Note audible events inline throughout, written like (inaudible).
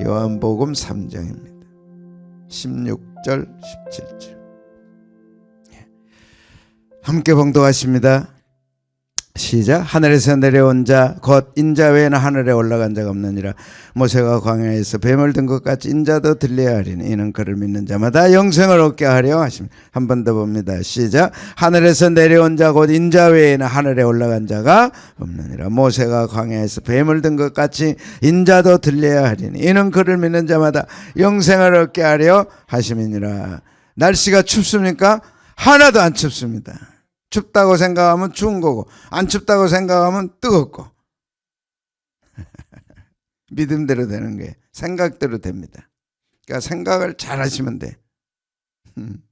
요한복음 3장입니다. 16절, 17절. 예. 함께 봉독하십니다. 시작. 하늘에서 내려온 자 곧 인자 외에는 하늘에 올라간 자가 없느니라. 모세가 광야에서 뱀을 든 것 같이 인자도 들려야 하리니 이는 그를 믿는 자마다 영생을 얻게 하려 하십니다. 한 번 더 봅니다. 시작. 하늘에서 내려온 자 곧 인자 외에는 하늘에 올라간 자가 없느니라. 모세가 광야에서 뱀을 든 것 같이 인자도 들려야 하리니 이는 그를 믿는 자마다 영생을 얻게 하려 하심이니라. 날씨가 춥습니까? 하나도 안 춥습니다 춥다고 생각하면 추운 거고 안 춥다고 생각하면 뜨겁고 (laughs) 믿음대로 되는 게 생각대로 됩니다. 그러니까 생각을 잘 하시면 돼. 음.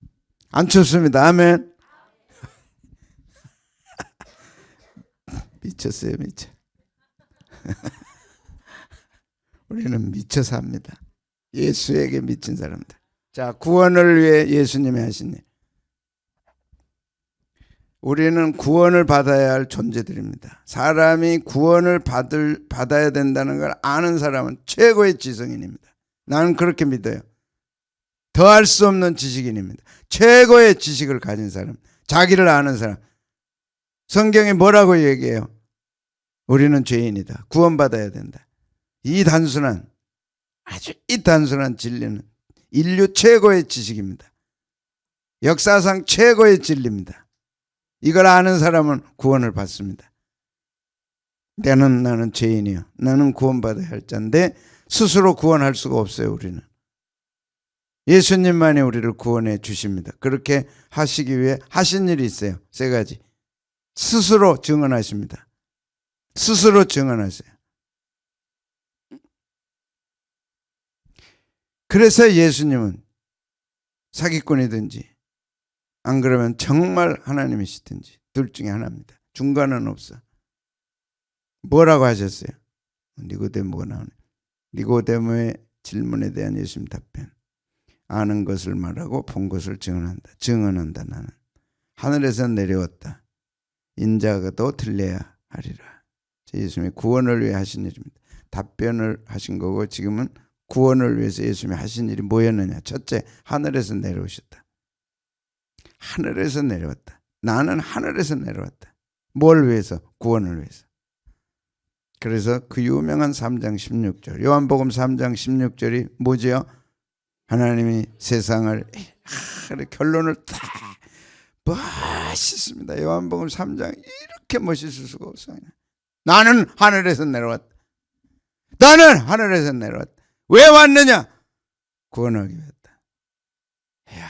(laughs) 안 춥습니다. 아멘. (laughs) 미쳤어요, 미쳐. 우리는 미쳐 삽니다. 예수에게 미친 사람들. 자, 구원을 위해 예수님이 하신 일. 우리는 구원을 받아야 할 존재들입니다. 사람이 구원을 받을, 받아야 된다는 걸 아는 사람은 최고의 지성인입니다. 나는 그렇게 믿어요. 더할 수 없는 지식인입니다. 최고의 지식을 가진 사람, 자기를 아는 사람. 성경이 뭐라고 얘기해요? 우리는 죄인이다. 구원받아야 된다. 이 단순한, 아주 이 단순한 진리는 인류 최고의 지식입니다. 역사상 최고의 진리입니다. 이걸 아는 사람은 구원을 받습니다. 나는 나는 죄인이요. 나는 구원받아야 할 자인데 스스로 구원할 수가 없어요. 우리는 예수님만이 우리를 구원해 주십니다. 그렇게 하시기 위해 하신 일이 있어요. 세 가지. 스스로 증언하십니다. 스스로 증언하세요. 그래서 예수님은 사기꾼이든지 안 그러면 정말 하나님이시든지 둘 중에 하나입니다. 중간은 없어. 뭐라고 하셨어요? 니고데모가 나오네. 니고데모의 질문에 대한 예수님 답변. 아는 것을 말하고 본 것을 증언한다. 증언한다 나는. 하늘에서 내려왔다. 인자가도 들려야 하리라. 예수님이 구원을 위해 하신 일입니다. 답변을 하신 거고 지금은 구원을 위해서 예수님이 하신 일이 뭐였느냐. 첫째, 하늘에서 내려오셨다. 하늘에서 내려왔다. 나는 하늘에서 내려왔다. 뭘 위해서? 구원을 위해서. 그래서 그 유명한 3장 16절, 요한복음 3장 16절이 뭐지요? 하나님이 세상을 하, 결론을 다 멋있습니다. 요한복음 3장 이렇게 멋있을 수가 없어요. 나는 하늘에서 내려왔다. 나는 하늘에서 내려왔다. 왜 왔느냐? 구원하기 위했다. 이야.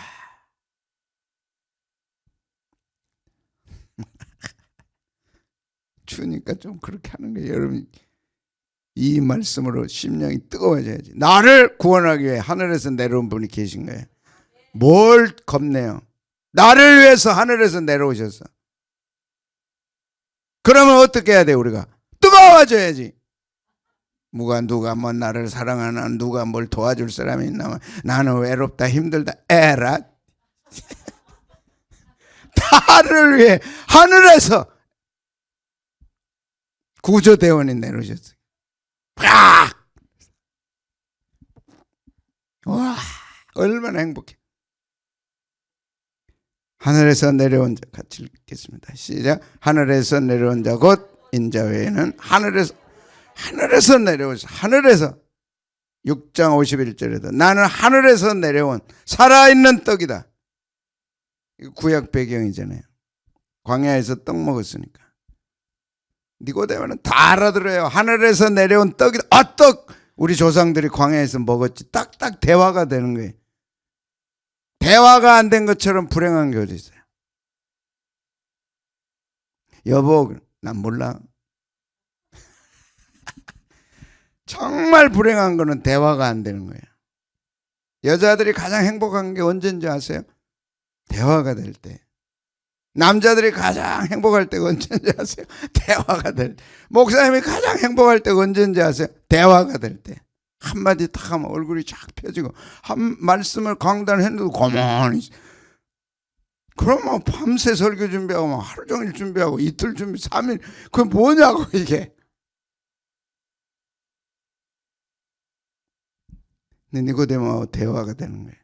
추우니까 좀 그렇게 하는 거예요. 여러분 이 말씀으로 심령이 뜨거워져야지. 나를 구원하기 위해 하늘에서 내려온 분이 계신 거예요. 뭘 겁내요? 나를 위해서 하늘에서 내려오셨어. 그러면 어떻게 해야 돼 우리가? 뜨거워져야지. 누가 누가 뭐 나를 사랑하나 누가 뭘 도와줄 사람이 있나 나는 외롭다 힘들다 에라 (laughs) 나를 위해 하늘에서 구조대원이 내려오셨어요. 팍! 와, 얼마나 행복해. 하늘에서 내려온 자 같이 읽겠습니다. 시작. 하늘에서 내려온 자 곧 인자 외에는 하늘에서 하늘에서 내려오셔. 하늘에서 6장 51절에도 나는 하늘에서 내려온 살아있는 떡이다. 구약 배경이잖아요. 광야에서 떡 먹었으니까. 니고데모는 다 알아들어요. 하늘에서 내려온 떡이 아 떡! 우리 조상들이 광야에서 먹었지. 딱딱 대화가 되는 거예요. 대화가 안 된 것처럼 불행한 게 어디 있어요? 여보, 난 몰라. (laughs) 정말 불행한 거는 대화가 안 되는 거예요. 여자들이 가장 행복한 게 언제인지 아세요? 대화가 될 때. 남자들이 가장 행복할 때가 언제인지 아세요? (laughs) 대화가 될 때. 목사님이 가장 행복할 때가 언제인지 아세요? 대화가 될 때. 한마디 탁 하면 얼굴이 쫙 펴지고 한 말씀을 강단했는데도 가만히 있어. 그러면 밤새 설교 준비하고 막 하루 종일 준비하고 이틀 준비 3일 그게 뭐냐고 이게 근데 니고데모하고 대화가 되는 거예요.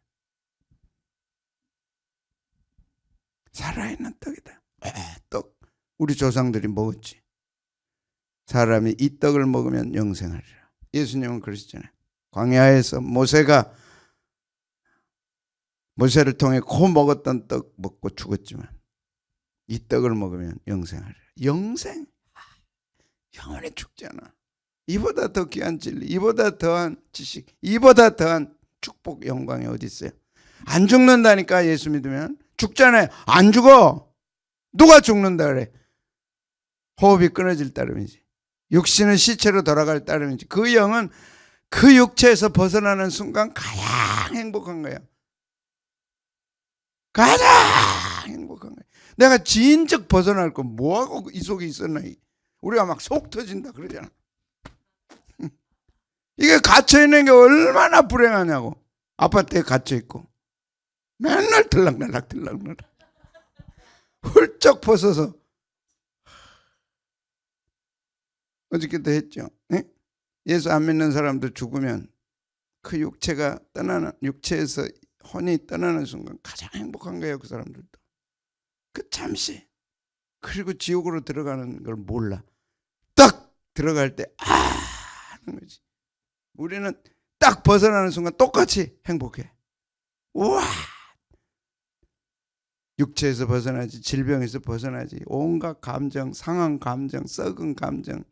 살아있는 떡이다. 에, 떡 우리 조상들이 먹었지. 사람이 이 떡을 먹으면 영생하리라. 예수님은 그러시잖아요. 광야에서 모세가 모세를 통해 코 먹었던 떡 먹고 죽었지만 이 떡을 먹으면 영생하리라. 영생? 아, 영원히 죽지 않아. 이보다 더 귀한 진리, 이보다 더한 지식, 이보다 더한 축복, 영광이 어디 있어요? 안 죽는다니까 예수 믿으면 죽잖아요. 안 죽어. 누가 죽는다 그래? 호흡이 끊어질 따름이지. 육신은 시체로 돌아갈 따름이지. 그 영은 그 육체에서 벗어나는 순간 가장 행복한 거야. 가장 행복한 거야. 내가 진즉 벗어날 거 뭐하고 이 속에 있었나? 우리가 막 속 터진다 그러잖아. (laughs) 이게 갇혀 있는 게 얼마나 불행하냐고. 아파트에 갇혀 있고 맨날 들락날락 들락날락 훌쩍 벗어서 어저께도 했죠. 예? 예수 안 믿는 사람도 죽으면 그 육체가 떠나는 육체에서 혼이 떠나는 순간 가장 행복한 거예요. 그 사람들도. 그 잠시 그리고 지옥으로 들어가는 걸 몰라. 딱 들어갈 때 아 하는 거지. 우리는 딱 벗어나는 순간 똑같이 행복해. 우와! 육체에서 벗어나지, 질병에서 벗어나지, 온갖 감정, 상한 감정, 썩은 감정,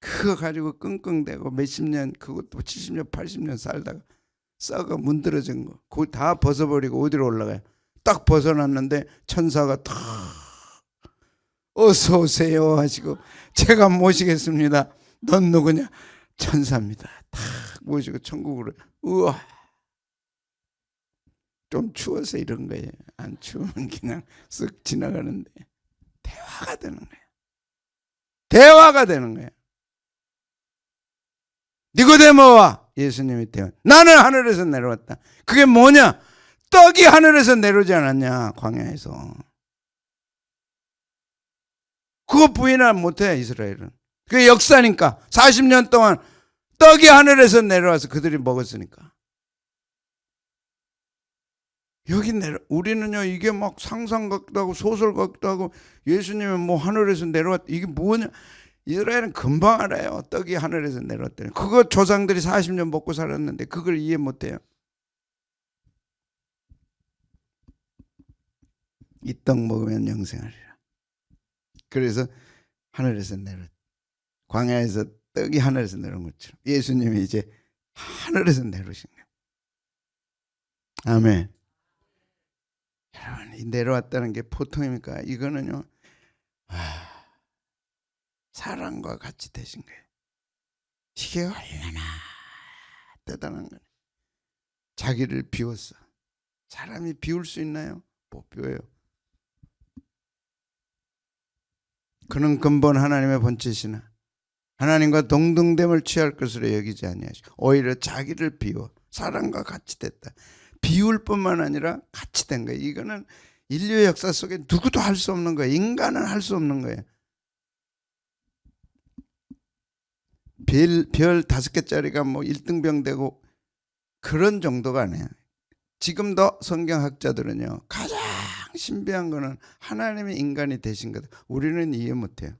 그거 가지고 끙끙대고 몇십 년, 그것도 70년, 80년 살다가 썩어 문드러진 거, 그거 다 벗어버리고 어디로 올라가요? 딱 벗어났는데 천사가 탁 어서 오세요 하시고 제가 모시겠습니다. 넌 누구냐? 천사입니다. 탁 모시고 천국으로 우와 좀 추워서 이런 거예요. 안 추우면 그냥 쓱 지나가는데 대화가 되는 거예요. 대화가 되는 거예요. 니고데모와 예수님이 대화. 나는 하늘에서 내려왔다. 그게 뭐냐? 떡이 하늘에서 내려오지 않았냐? 광야에서. 그거 부인을 못해 이스라엘은. 그게 역사니까 40년 동안 떡이 하늘에서 내려와서 그들이 먹었으니까. 여기 내려 우리는요 이게 막 상상 같기도 하고 소설 같기도 하고 예수님은 뭐 하늘에서 내려왔 이게 뭐냐? 이스라엘은 금방 알아요. 떡이 하늘에서 내려왔다니. 그거 조상들이 40년 먹고 살았는데 그걸 이해 못해요. 이 떡 먹으면 영생하리라. 그래서 하늘에서 내려 광야에서 떡이 하늘에서 내려온 것처럼 예수님이 이제 하늘에서 내려오신 거예요. 아멘 여러분 이 내려왔다는 게 보통입니까? 이거는요 아, 사랑과 같이 되신 거예요. 이게 얼마나 대단한 거예요. 자기를 비웠어. 사람이 비울 수 있나요? 못 비워요. 그는 근본 하나님의 본체시나 하나님과 동등됨을 취할 것으로 여기지 아니하시고 오히려 자기를 비워 사랑과 같이 됐다. 비울 뿐만 아니라 같이 된 거예요. 이거는 인류 역사 속에 누구도 할 수 없는 거예요. 인간은 할 수 없는 거예요. 별, 별 다섯 개짜리가 뭐 1등병 되고 그런 정도가 아니에요. 지금도 성경학자들은요, 가장 신비한 거는 하나님이 인간이 되신 것. 우리는 이해 못해요.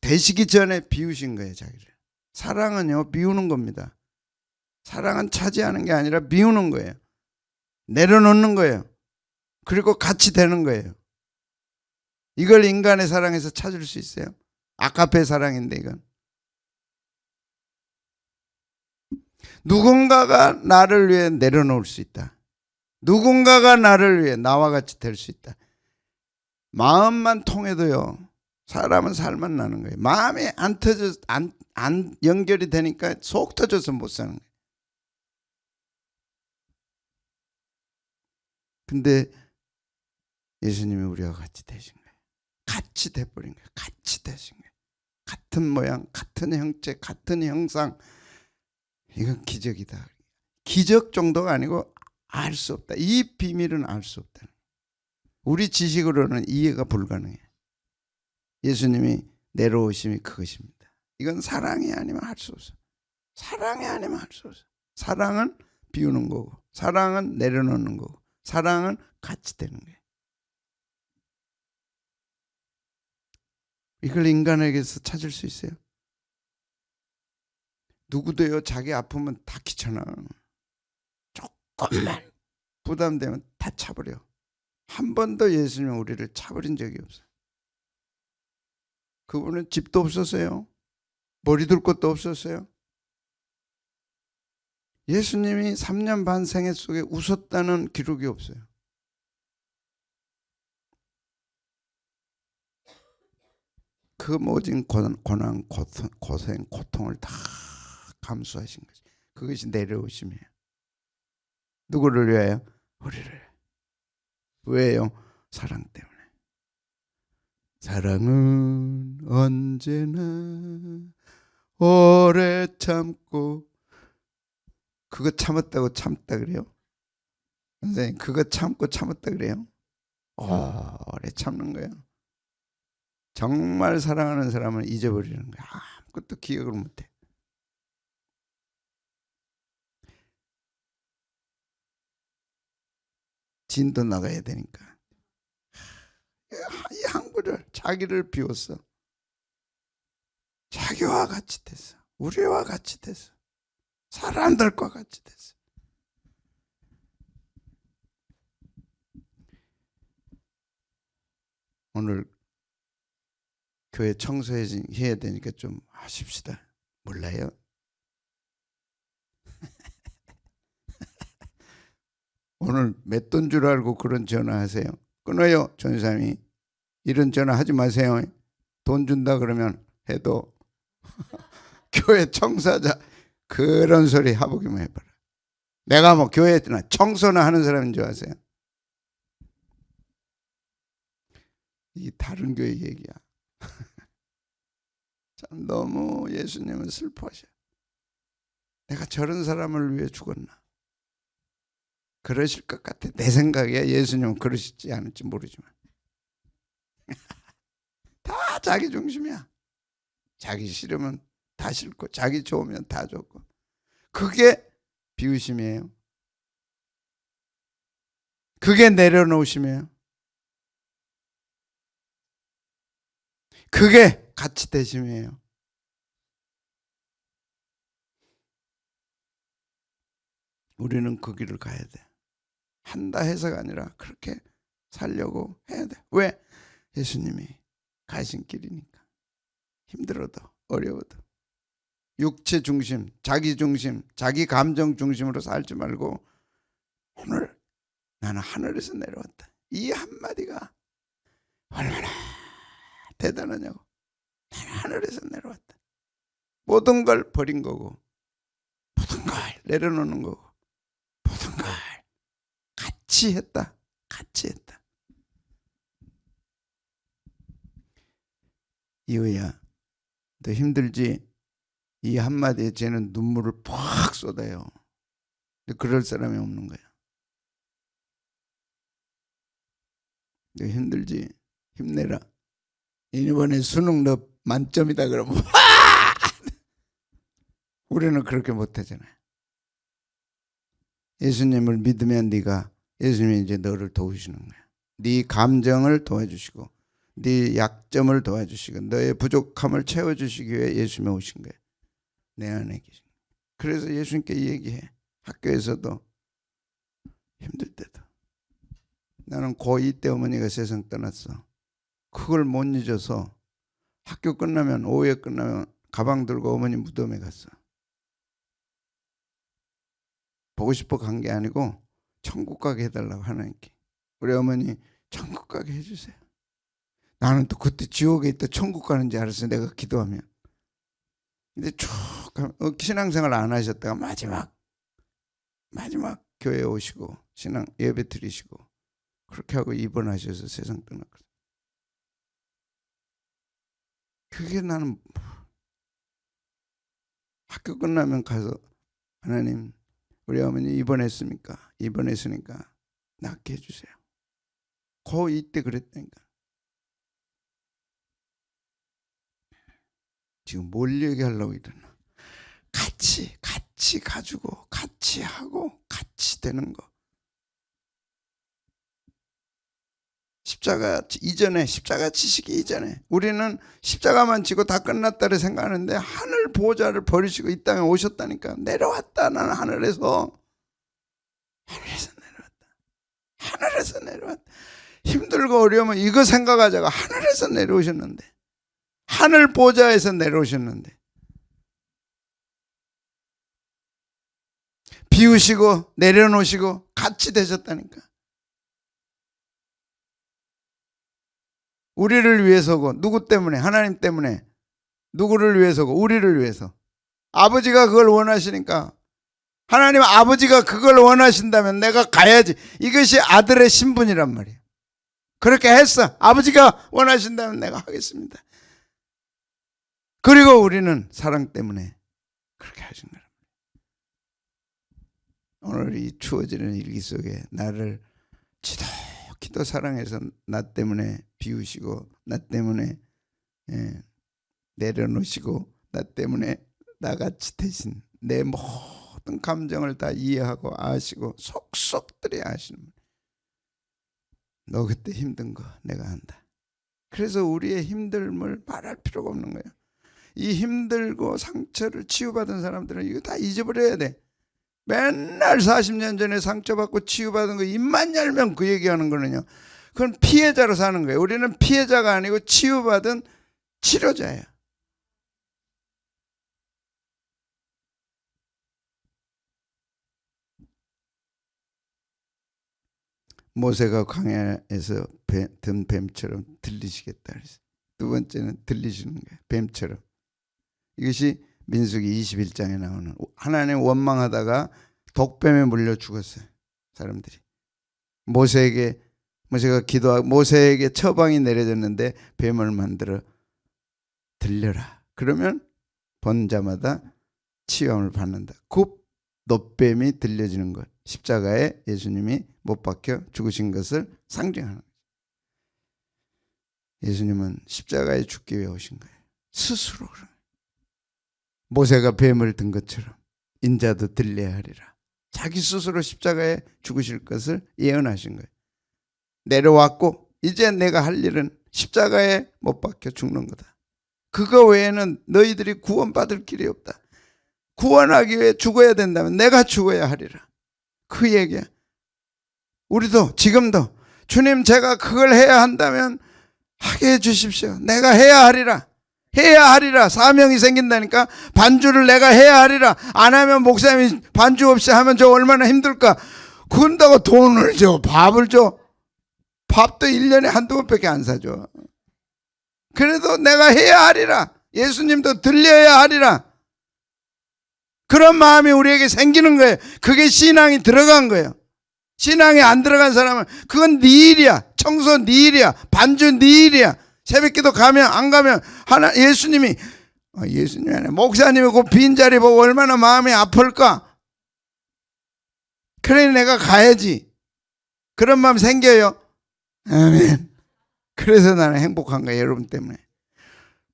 되시기 전에 비우신 거예요, 자기를. 사랑은요, 비우는 겁니다. 사랑은 차지하는 게 아니라 비우는 거예요. 내려놓는 거예요. 그리고 같이 되는 거예요. 이걸 인간의 사랑에서 찾을 수 있어요? 아카페 사랑인데 이건. 누군가가 나를 위해 내려놓을 수 있다. 누군가가 나를 위해 나와 같이 될 수 있다. 마음만 통해도요. 사람은 살만 나는 거예요. 마음이 안 터져 안, 안 연결이 되니까 속 터져서 못 사는 거예요. 근데 예수님이 우리와 같이 되신 거예요. 같이 돼버린 거예요. 같이 되신 거예요. 같은 모양, 같은 형체, 같은 형상. 이건 기적이다. 기적 정도가 아니고 알 수 없다. 이 비밀은 알 수 없다. 우리 지식으로는 이해가 불가능해. 예수님이 내려오심이 그것입니다. 이건 사랑이 아니면 할 수 없어. 사랑이 아니면 할 수 없어. 사랑은 비우는 거고 사랑은 내려놓는 거고 사랑은 같이 되는 거예요. 이걸 인간에게서 찾을 수 있어요? 누구도요 자기 아프면 다 귀찮아. 조금만 (clears throat) 부담되면 다 차버려. 한 번도 예수님 우리를 차버린 적이 없어요. 그분은 집도 없었어요. 머리 둘 것도 없었어요. 예수님이 3년 반 생애 속에 웃었다는 기록이 없어요. 그 모든 고난, 고생, 고통을 다 감수하신 거죠. 그것이 내려오심이에요. 누구를 위하여? 우리를. 왜요? 사랑 때문에. 사랑은 언제나 오래 참고 그거 참았다고 참다 그래요? 선생님 그거 참고 참았다 그래요? 오래 참는 거예요. 정말 사랑하는 사람은 잊어버리는 거야. 아무것도 기억을 못해. 진도 나가야 되니까. 이 항구를 자기를 비웠어. 자기와 같이 됐어. 우리와 같이 됐어. 사람들과 같이 됐어. 오늘 교회 청소해야 되니까 좀 하십시다. 몰라요? (laughs) 오늘 몇돈줄 알고 그런 전화하세요. 끊어요, 전사님이. 이런 전화 하지 마세요. 돈 준다 그러면 해도 (laughs) 교회 청소하자 그런 소리 하보기만 해봐라. 내가 뭐 교회나 청소나 하는 사람인 줄 아세요? 이 다른 교회 얘기야. (laughs) 참 너무 예수님은 슬퍼하셔. 내가 저런 사람을 위해 죽었나? 그러실 것 같아. 내 생각에 예수님은 그러시지 않을지 모르지만. (laughs) 다 자기 중심이야. 자기 싫으면 다 싫고, 자기 좋으면 다 좋고. 그게 비우심이에요. 그게 내려놓으심이에요. 그게 같이 되심이에요. 우리는 그 길을 가야 돼. 한다 해서가 아니라 그렇게 살려고 해야 돼. 왜? 예수님이 가신 길이니까. 힘들어도 어려워도 육체 중심, 자기 중심, 자기 감정 중심으로 살지 말고 오늘 나는 하늘에서 내려왔다. 이 한마디가 얼마나 대단하냐고. 나는 하늘에서 내려왔다. 모든 걸 버린 거고 모든 걸 내려놓는 거고 모든 걸 같이 했다. 같이 했다. 이호야, 너 힘들지? 이 한마디에 쟤는 눈물을 팍 쏟아요. 근데 그럴 사람이 없는 거야. 너 힘들지? 힘내라. 이번에 수능 너 만점이다 그러면 와! (laughs) 우리는 그렇게 못하잖아요. 예수님을 믿으면 네가 예수님이 이제 너를 도우시는 거야. 네 감정을 도와주시고 네 약점을 도와주시고 너의 부족함을 채워주시기 위해 예수님이 오신 거예요. 내 안에 계신. 그래서 예수님께 얘기해. 학교에서도 힘들 때도. 나는 고2 때 어머니가 세상 떠났어. 그걸 못 잊어서 학교 끝나면 오후에 끝나면 가방 들고 어머니 무덤에 갔어. 보고 싶어 간 게 아니고 천국 가게 해달라고 하나님께. 우리 어머니 천국 가게 해주세요. 나는 또 그때 지옥에 있다 천국 가는지 알았어. 내가 기도하면. 근데 쭉 어, 신앙생활 안 하셨다가 마지막 마지막 교회 오시고 신앙 예배 드리시고 그렇게 하고 입원하셔서 세상 떠났거든. 그게 나는 학교 끝나면 가서 하나님 우리 어머니 입원했습니까? 입원했으니까 낫게 해주세요. 고2 때 그랬다니까. 지금 뭘 얘기하려고 이러나? 같이 같이 가지고 같이 하고 같이 되는 거. 십자가 이전에 십자가 지시기 이전에. 우리는 십자가만 지고 다 끝났다를 생각하는데 하늘 보좌를 버리시고 이 땅에 오셨다니까. 내려왔다 나는 하늘에서. 하늘에서 내려왔다. 하늘에서 내려왔다. 힘들고 어려우면 이거 생각하자가 하늘에서 내려오셨는데 하늘 보좌에서 내려오셨는데. 비우시고 내려놓으시고 같이 되셨다니까. 우리를 위해서고 누구 때문에? 하나님 때문에. 누구를 위해서고? 우리를 위해서. 아버지가 그걸 원하시니까. 하나님 아버지가 그걸 원하신다면 내가 가야지. 이것이 아들의 신분이란 말이에요. 그렇게 했어. 아버지가 원하신다면 내가 하겠습니다 그리고 우리는 사랑 때문에 그렇게 하신 거라 오늘 이 추워지는 일기 속에 나를 지독히도 사랑해서 나 때문에 비우시고 나 때문에 예, 내려놓으시고 나 때문에 나같이 대신 내 모든 감정을 다 이해하고 아시고 속속들이 아시는 분. 너 그때 힘든 거 내가 안다. 그래서 우리의 힘듦을 말할 필요가 없는 거예요. 이 힘들고 상처를 치유받은 사람들은 이거 다 잊어버려야 돼. 맨날 40년 전에 상처받고 치유받은 거 입만 열면 그 얘기하는 거는요. 그건 피해자로 사는 거예요. 우리는 피해자가 아니고 치유받은 치료자예요. 모세가 광야에서 배, 든 뱀처럼 들리시겠다 그랬어요. 두 번째는 들리시는 거예요. 뱀처럼. 이것이 민수기 21장에 나오는 하나님 원망하다가 독뱀에 물려 죽었어요. 사람들이. 모세에게 모세가 기도하고 모세에게 처방이 내려졌는데 뱀을 만들어 들려라. 그러면 본 자마다 치유함을 받는다. 굽 노뱀이 들려지는 것. 십자가에 예수님이 못 박혀 죽으신 것을 상징하는 거죠. 예수님은 십자가에 죽기 위해 오신 거예요. 스스로 그런. 모세가 뱀을 든 것처럼 인자도 들려야 하리라. 자기 스스로 십자가에 죽으실 것을 예언하신 거예요. 내려왔고 이제 내가 할 일은 십자가에 못 박혀 죽는 거다. 그거 외에는 너희들이 구원받을 길이 없다. 구원하기 위해 죽어야 된다면 내가 죽어야 하리라. 그 얘기야. 우리도 지금도 주님 제가 그걸 해야 한다면 하게 해 주십시오. 내가 해야 하리라. 해야 하리라. 사명이 생긴다니까 반주를 내가 해야 하리라. 안 하면 목사님이 반주 없이 하면 저 얼마나 힘들까. 그런다고 돈을 줘. 밥을 줘. 밥도 1년에 한두 번밖에 안 사줘. 그래도 내가 해야 하리라. 예수님도 들려야 하리라. 그런 마음이 우리에게 생기는 거예요. 그게 신앙이 들어간 거예요. 신앙이 안 들어간 사람은 그건 네 일이야. 청소 네 일이야. 반주 네 일이야. 새벽기도 가면 안 가면 하나 예수님이 어, 예수님이 아니라 목사님이 그 빈자리 보고 얼마나 마음이 아플까. 그래 내가 가야지. 그런 마음 생겨요. 아멘. 그래서 나는 행복한 거예요. 여러분 때문에.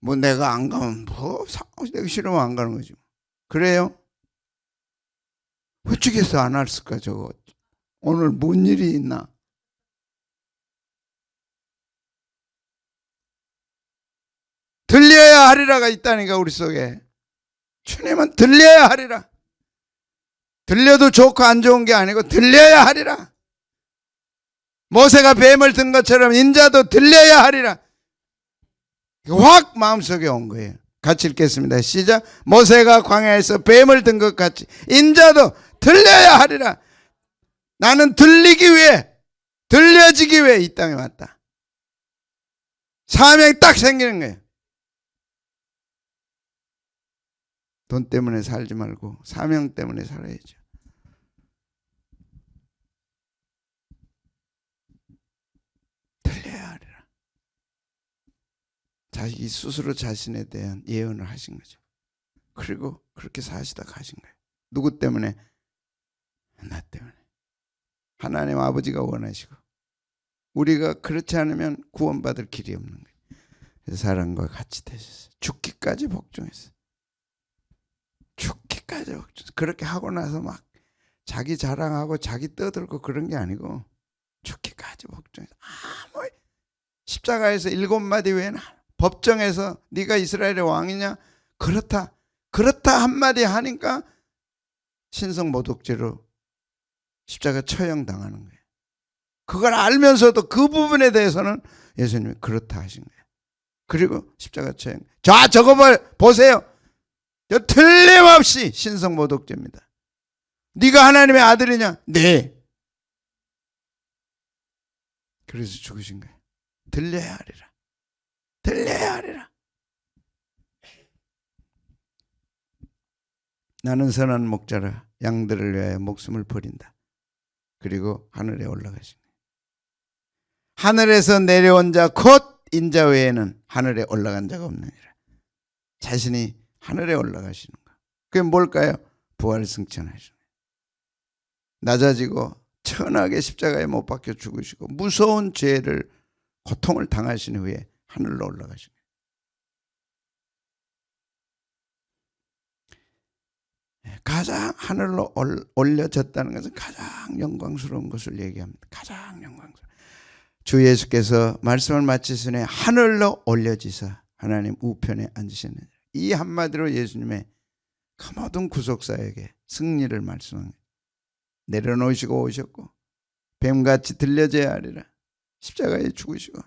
뭐 내가 안 가면 뭐 내가 싫으면 안 가는 거지. 그래요? 어쩌겠어 안 할까 저거. 오늘 뭔 일이 있나? 들려야 하리라가 있다니까 우리 속에. 주님은 들려야 하리라. 들려도 좋고 안 좋은 게 아니고 들려야 하리라. 모세가 뱀을 든 것처럼 인자도 들려야 하리라. 확 마음속에 온 거예요. 같이 읽겠습니다. 시작. 모세가 광야에서 뱀을 든 것 같이 인자도 들려야 하리라. 나는 들리기 위해 들려지기 위해 이 땅에 왔다. 사명이 딱 생기는 거예요. 돈 때문에 살지 말고 사명 때문에 살아야죠. 들려야 하리라. 자기 스스로 자신에 대한 예언을 하신 거죠. 그리고 그렇게 사시다 가신 거예요. 누구 때문에? 나 때문에. 하나님 아버지가 원하시고 우리가 그렇지 않으면 구원받을 길이 없는 거예요. 사랑과 같이 되셨어요. 죽기까지 복종했어요. 걱정. 그렇게 하고 나서 막 자기 자랑하고 자기 떠들고 그런 게 아니고 죽기까지 걱정해서 아무 십자가에서 일곱 마디 외에는 법정에서 네가 이스라엘의 왕이냐 그렇다 그렇다 한 마디 하니까 신성 모독죄로 십자가 처형 당하는 거예요. 그걸 알면서도 그 부분에 대해서는 예수님이 그렇다 하신 거예요. 그리고 십자가 처형. 자, 저거 봐, 보세요. 저 틀림없이 신성 모독죄입니다. 네가 하나님의 아들이냐? 네. 그래서 죽으신 거예요. 들려야 하리라. 들려야 하리라. 나는 선한 목자라 양들을 위하여 목숨을 버린다. 그리고 하늘에 올라가신 거예요. 하늘에서 내려온 자 곧 인자 외에는 하늘에 올라간 자가 없느니라. 자신이 하늘에 올라가시는 거. 그게 뭘까요? 부활 승천하시는 거예요. 낮아지고 천하게 십자가에 못 박혀 죽으시고 무서운 죄를 고통을 당하신 후에 하늘로 거예요. 예, 가장 하늘로 올- 올려졌다는 것은 가장 영광스러운 것을 얘기합니다. 가장 영광스러운. 주 예수께서 말씀을 마치시니 하늘로 올려지사 하나님 우편에 앉으셨느니라. 이 한마디로 예수님의 그 모든 구속사에게 승리를 거예요. 내려놓으시고 오셨고 뱀같이 들려져야 하리라. 십자가에 죽으시고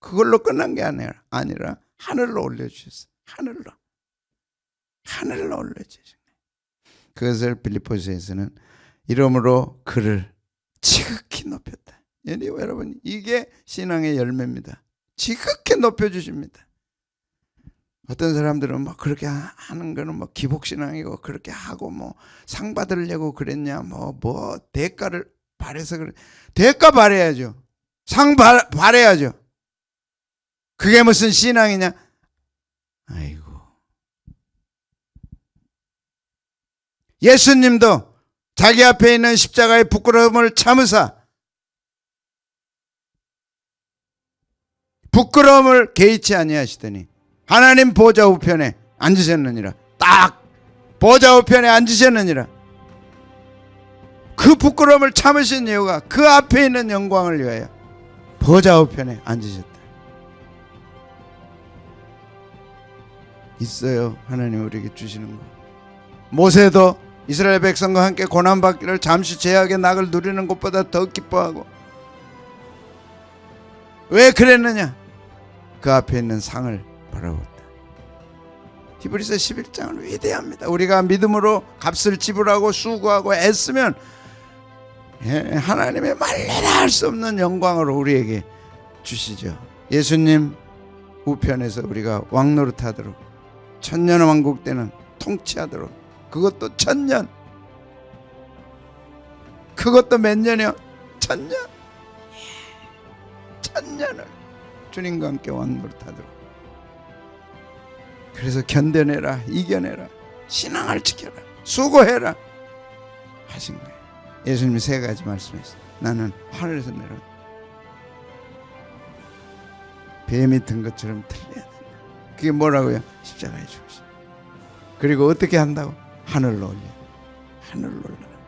그걸로 끝난 게 아니라 아니라 하늘로 올려주셨어요. 하늘로 하늘로 올려주신 거예요. 그것을 빌립보서에서는 이름으로 그를 지극히 높였다. 여러분 이게 신앙의 열매입니다. 지극히 높여주십니다. 어떤 사람들은 뭐 그렇게 하는 거는 뭐 기복신앙이고 그렇게 하고 뭐 상 받으려고 그랬냐 뭐뭐 대가를 바래서 그래 대가 바래야죠. 상 바, 바래야죠. 그게 무슨 신앙이냐? 아이고 예수님도 자기 앞에 있는 십자가의 부끄러움을 참으사 부끄러움을 개의치 아니하시더니 하나님 보좌 우편에 앉으셨느니라. 딱 보좌 우편에 앉으셨느니라. 그 부끄러움을 참으신 이유가 그 앞에 있는 영광을 위하여 보좌 우편에 앉으셨다. 있어요 하나님 우리에게 주시는 거. 모세도 이스라엘 백성과 함께 고난 받기를 잠시 제약의 낙을 누리는 것보다 더 기뻐하고 왜 그랬느냐? 그 앞에 있는 상을 바라봤다. 히브리서 11장은 위대합니다. 우리가 믿음으로 값을 지불하고 수고하고 애쓰면 예, 하나님의 말레나 할 수 없는 영광을 우리에게 주시죠. 예수님 우편에서 우리가 왕노릇하도록 천년 왕국 때는 통치하도록 그것도 천년 그것도 몇 년이요? 천년 천년을 주님과 함께 왕노릇하도록 그래서 견뎌내라 이겨내라 신앙을 지켜라 수고해라 하신 거예요. 예수님이 세 가지 말씀했어요. 나는 하늘에서 내려 뱀이 든 것처럼 틀려야 된다. 그게 뭐라고요? 십자가에 죽으신. 그리고 어떻게 한다고? 하늘로 올려. 하늘로 올라간다.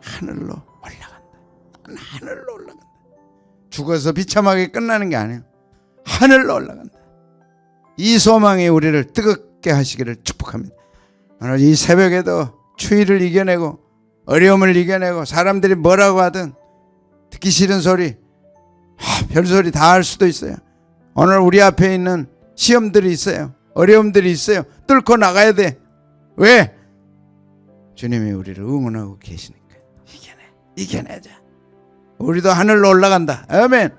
하늘로 올라간다. 하늘로 올라간다. 죽어서 비참하게 끝나는 게 아니에요. 하늘로 올라간다. 이 소망이 우리를 뜨겁게 하시기를 축복합니다. 오늘 이 새벽에도 추위를 이겨내고 어려움을 이겨내고 사람들이 뭐라고 하든 듣기 싫은 소리, 하, 별소리 다 할 수도 있어요. 오늘 우리 앞에 있는 시험들이 있어요. 어려움들이 있어요. 뚫고 나가야 돼. 왜? 주님이 우리를 응원하고 계시니까. 이겨내. 이겨내자. 우리도 하늘로 올라간다. 아멘.